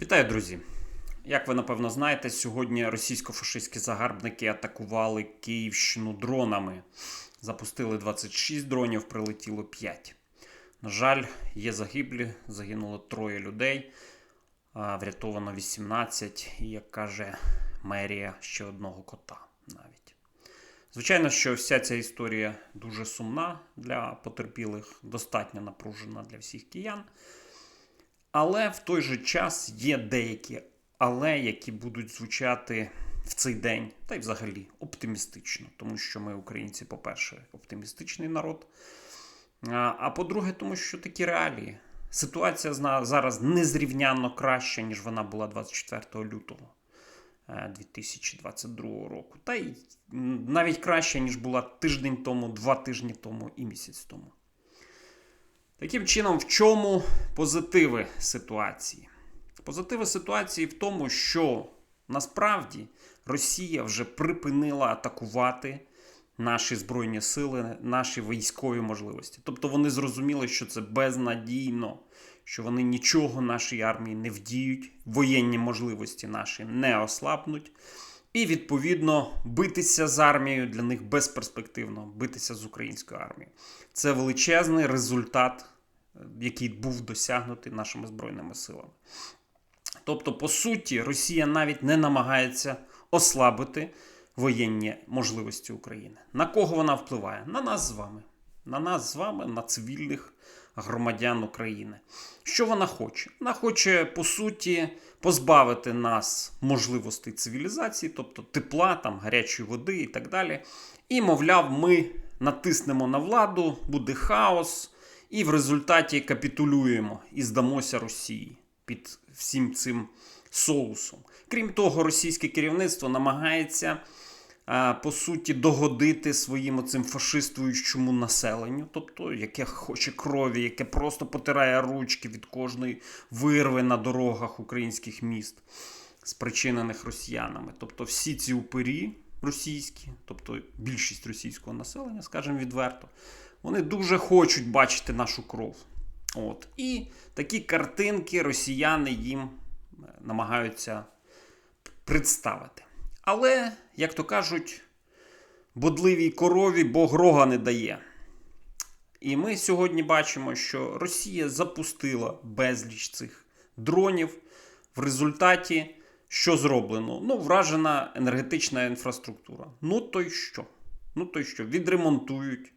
Вітаю, друзі! Як ви напевно знаєте, сьогодні російсько-фашистські загарбники атакували Київщину дронами. Запустили 26 дронів, прилетіло 5. На жаль, є загиблі, загинуло троє людей, врятовано 18, і, як каже мерія, ще одного кота навіть. Звичайно, що вся ця історія дуже сумна для потерпілих, достатньо напружена для всіх киян. Але в той же час є деякі але, які будуть звучати в цей день, та й взагалі оптимістично, тому що ми, українці, по-перше, оптимістичний народ. А, а по-друге, тому що такі реалії. Ситуація зараз незрівнянно краща, ніж вона була 24 лютого е, 2022 року. Та й навіть краще, ніж була тиждень тому, два тижні тому і місяць тому. Таким чином, в чому позитиви ситуації? Позитиви ситуації в тому, що насправді Росія вже припинила атакувати наші збройні сили, наші військові можливості. Тобто вони зрозуміли, що це безнадійно, що вони нічого нашій армії не вдіють, воєнні можливості наші не ослабнуть. І відповідно битися з армією для них безперспективно, битися з українською армією. Це величезний результат, е, який був досягнутий нашими збройними силами. Тобто, по суті, Росія навіть не намагається ослабити воєнні можливості України. На кого вона впливає? На нас з вами. На нас з вами, на цивільних громадян України. Що вона хоче? Вона хоче, по суті, позбавити нас можливостей цивілізації, тобто тепла, там, гарячої води і так далі. І, мовляв, ми натиснемо на владу, буде хаос, і в результаті капітулюємо і здамося Росії під всім цим соусом. Крім того, російське керівництво намагається по суті догодити своїм оцим фашистуючому населенню, тобто яке хоче крові, яке просто потирає ручки від кожної вирви на дорогах українських міст, спричинених росіянами. Тобто всі ці упирі російські, тобто більшість російського населення, скажімо відверто, вони дуже хочуть бачити нашу кров. От. І такі картинки росіяни їм е, намагаються представити. Але, як то кажуть, бодливій корові Бог рога не дає. І ми сьогодні бачимо, що Росія запустила безліч цих дронів. В результаті що зроблено? Ну, вражена енергетична інфраструктура. Ну то й що? Ну то й що? Відремонтують,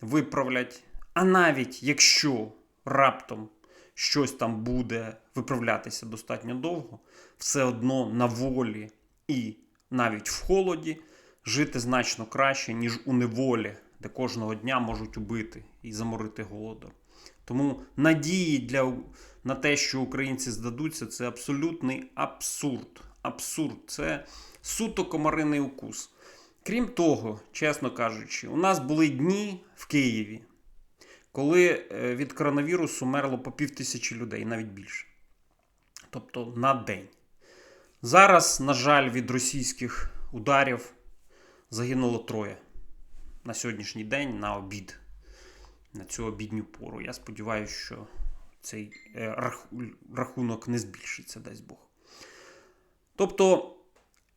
виправлять. А навіть якщо раптом щось там буде виправлятися достатньо довго, все одно на волі і навіть в холоді жити значно краще, ніж у неволі, де кожного дня можуть убити і заморити голодом. Тому надії для, на те, що українці здадуться, це абсолютний абсурд. Абсурд. Це суто комариний укус. Крім того, чесно кажучи, у нас були дні в Києві, коли е, від коронавірусу мерло по пів тисячі людей, навіть більше. Тобто на день. Зараз, на жаль, від російських ударів загинуло троє на сьогоднішній день на обід, на цю обідню пору. Я сподіваюся, що цей е, рахунок не збільшиться, дасть Бог. Тобто,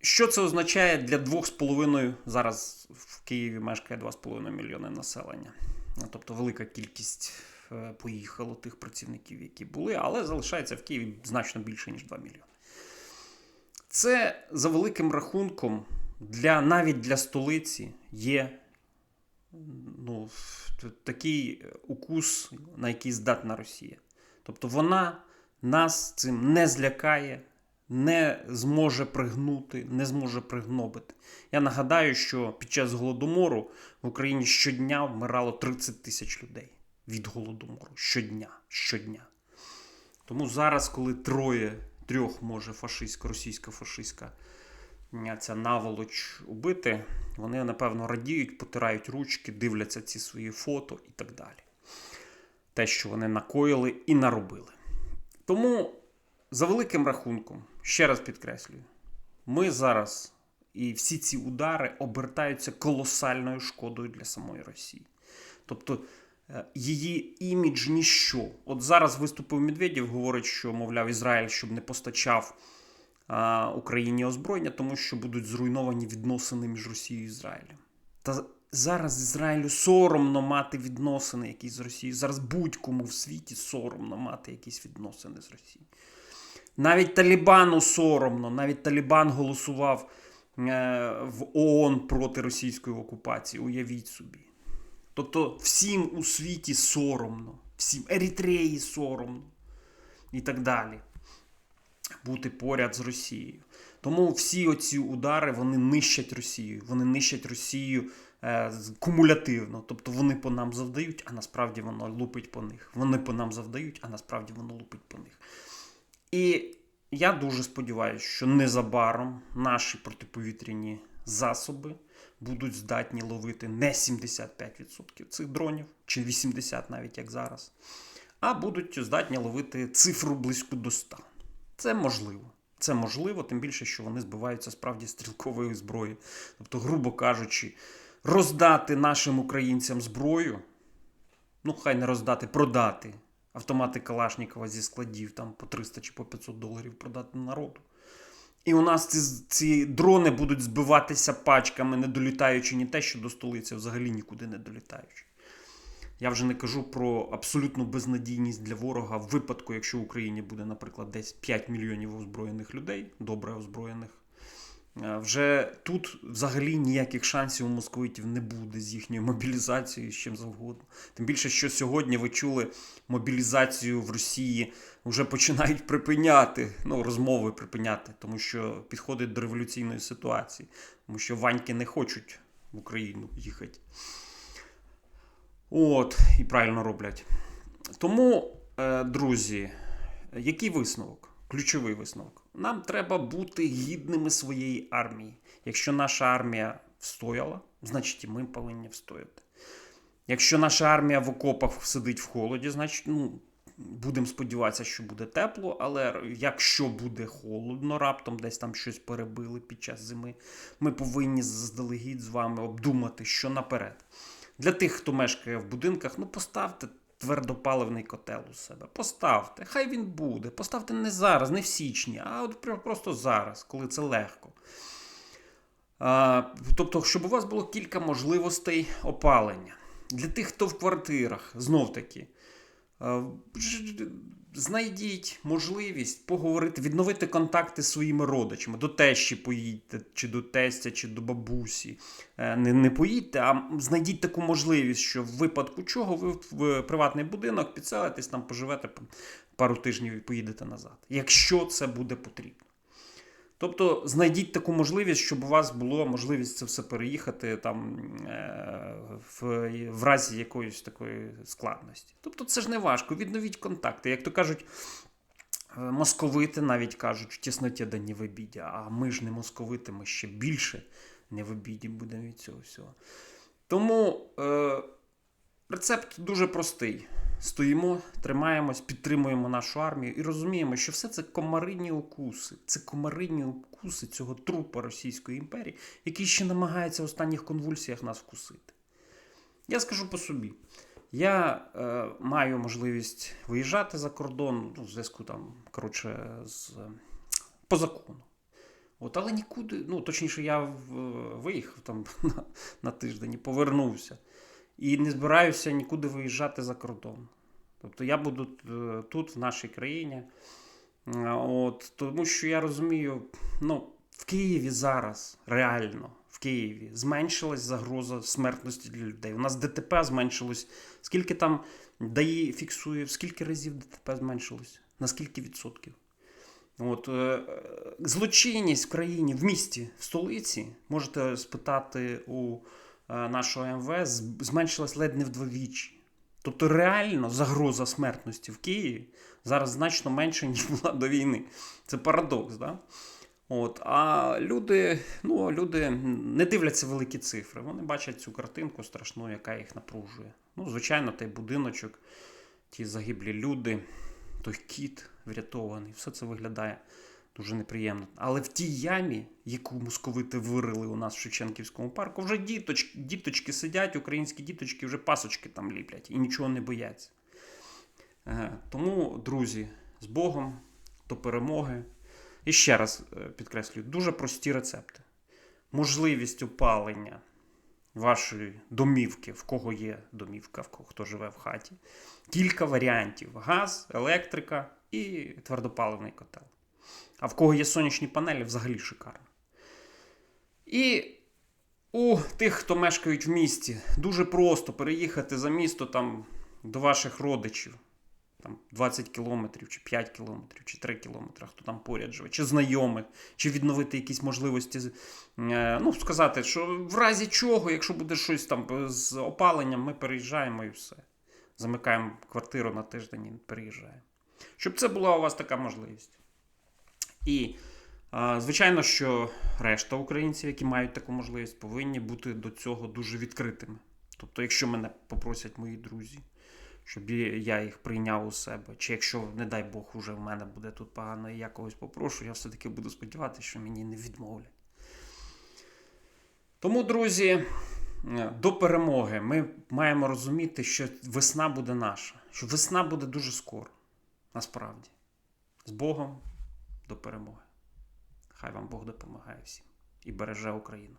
що це означає для 2,5 зараз в Києві мешкає 2,5 мільйони населення. Ну, Тобто велика кількість е, поїхало тих працівників, які були, але залишається в Києві значно більше, ніж 2 мільйони. Це за великим рахунком для навіть для столиці є ну, такий укус, на який здатна Росія. Тобто вона нас цим не злякає, не зможе пригнути, не зможе пригнобити. Я нагадаю, що під час голодомору в Україні щодня вмирало 30 тисяч людей від голодомору. Щодня, щодня. Тому зараз, коли троє, трьох може фашистська, російська фашистська ця наволоч убити, вони напевно радіють, потирають ручки, дивляться ці свої фото і так далі. Те, що вони накоїли і наробили. Тому, за великим рахунком, ще раз підкреслюю, ми зараз і всі ці удари обертаються колосальною шкодою для самої Росії. Тобто Е, Її імідж ніщо. От зараз виступив Медведєв, говорить, що, мовляв, Ізраїль, щоб не постачав а, Україні озброєння, тому що будуть зруйновані відносини між Росією і Ізраїлем. Та зараз Ізраїлю соромно мати відносини якісь з Росією. Зараз будь-кому в світі соромно мати якісь відносини з Росією. Навіть Талібану соромно, навіть Талібан голосував е, в ООН проти російської окупації. Уявіть собі. Тобто всім у світі соромно, всім Ерітреї соромно і так далі. Бути поряд з Росією. Тому всі оці удари вони нищать Росію. Вони нищать Росію е, кумулятивно. Тобто вони по нам завдають, а насправді воно лупить по них. Вони по нам завдають, а насправді воно лупить по них. І я дуже сподіваюся, що незабаром наші протиповітряні засоби будуть здатні ловити не 75% цих дронів, чи 80% навіть як зараз, а будуть здатні ловити цифру близько до 100. Це можливо. Це можливо, тим більше, що вони збиваються справді стрілкової зброї. Тобто, грубо кажучи, роздати нашим українцям зброю, ну хай не роздати, продати автомати Калашнікова зі складів там по 300 чи по 500 доларів продати народу. І у нас ці, ці дрони будуть збиватися пачками, не долітаючи ні те, що до столиці, взагалі нікуди не долітаючи. Я вже не кажу про абсолютну безнадійність для ворога в випадку, якщо в Україні буде, наприклад, десь 5 мільйонів озброєних людей, добре озброєних. Е, Вже тут взагалі ніяких шансів у московитів не буде з їхньою мобілізацією з чим завгодно. Тим більше, що сьогодні ви чули мобілізацію в Росії вже починають припиняти, ну, розмови припиняти, тому що підходить до революційної ситуації, тому що ваньки не хочуть в Україну їхати. От, і правильно роблять. Тому, е, друзі, який висновок? Ключовий висновок. Нам треба бути гідними своєї армії. Якщо наша армія встояла, значить і ми повинні встояти. Якщо наша армія в окопах сидить в холоді, значить, ну, будемо сподіватися, що буде тепло, але якщо буде холодно, раптом десь там щось перебили під час зими, ми повинні заздалегідь з вами обдумати, що наперед. Для тих, хто мешкає в будинках, ну поставте твердопаливний котел у себе. Поставте, хай він буде. Поставте не зараз, не в січні, а от просто зараз, коли це легко. А, тобто, щоб у вас було кілька можливостей опалення. Для тих, хто в квартирах, знов таки. Е, Знайдіть можливість поговорити, відновити контакти з своїми родичами. До тещі поїдьте, чи до тестя, чи до бабусі. Е, Не, не поїдьте, а знайдіть таку можливість, що в випадку чого ви в приватний будинок підселитесь, там поживете пару тижнів і поїдете назад. Якщо це буде потрібно. Тобто знайдіть таку можливість, щоб у вас було можливість це все переїхати там е, в, в разі якоїсь такої складності. Тобто це ж не важко. Відновіть контакти. Як то кажуть, е, московити навіть кажуть, в тісноті да не в обіді, а ми ж не московити, ми ще більше не в обіді будемо від цього всього. Тому е, рецепт дуже простий. Стоїмо, тримаємось, підтримуємо нашу армію і розуміємо, що все це комарині укуси. Це комарині укуси цього трупа Російської імперії, який ще намагається в останніх конвульсіях нас вкусити. Я скажу по собі. Я е, маю можливість виїжджати за кордон ну, в зв'язку там, коротше, з, по закону. От, але нікуди, ну точніше, я в, виїхав там на, на тиждень і повернувся. І не збираюся нікуди виїжджати за кордон. Тобто я буду е, тут, в нашій країні. Е, От, тому що я розумію, ну, в Києві зараз реально в Києві зменшилась загроза смертності для людей. У нас ДТП зменшилось. Скільки там ДАІ фіксує, скільки разів ДТП зменшилось? На скільки відсотків? От, е, злочинність в країні, в місті, в столиці, можете спитати у нашого МВС, зменшилась ледь не вдвічі. Тобто реально загроза смертності в Києві зараз значно менше, ніж була до війни. Це парадокс, да? От, а люди, ну, люди не дивляться великі цифри. Вони бачать цю картинку страшну, яка їх напружує. Ну, звичайно, той будиночок, ті загиблі люди, той кіт врятований, все це виглядає Дуже неприємно. Але в тій ямі, яку московити вирили у нас в Шевченківському парку, вже діточки, діточки сидять, українські діточки вже пасочки там ліплять і нічого не бояться. Е, Тому, друзі, з Богом до перемоги. І ще раз е, підкреслюю, дуже прості рецепти. Можливість опалення вашої домівки, в кого є домівка, в кого хто живе в хаті. Кілька варіантів: газ, електрика і твердопаливний котел. А в кого є сонячні панелі, взагалі шикарно. І у тих, хто мешкають в місті, дуже просто переїхати за місто там, до ваших родичів. Там 20 кілометрів, чи 5 кілометрів, чи 3 кілометри, хто там поряд живе, чи знайомих, чи відновити якісь можливості. е, Ну, сказати, що в разі чого, якщо буде щось там з опаленням, ми переїжджаємо і все. Замикаємо квартиру на тиждень і переїжджаємо. Щоб це була у вас така можливість. І, звичайно, що решта українців, які мають таку можливість, повинні бути до цього дуже відкритими. Тобто, якщо мене попросять мої друзі, щоб я їх прийняв у себе, чи якщо, не дай Бог, уже в мене буде тут погано, і я когось попрошу, я все-таки буду сподіватися, що мені не відмовлять. Тому, друзі, е, до перемоги ми маємо розуміти, що весна буде наша, що весна буде дуже скоро. Насправді. З Богом до перемоги. Хай вам Бог допомагає всім і береже Україну.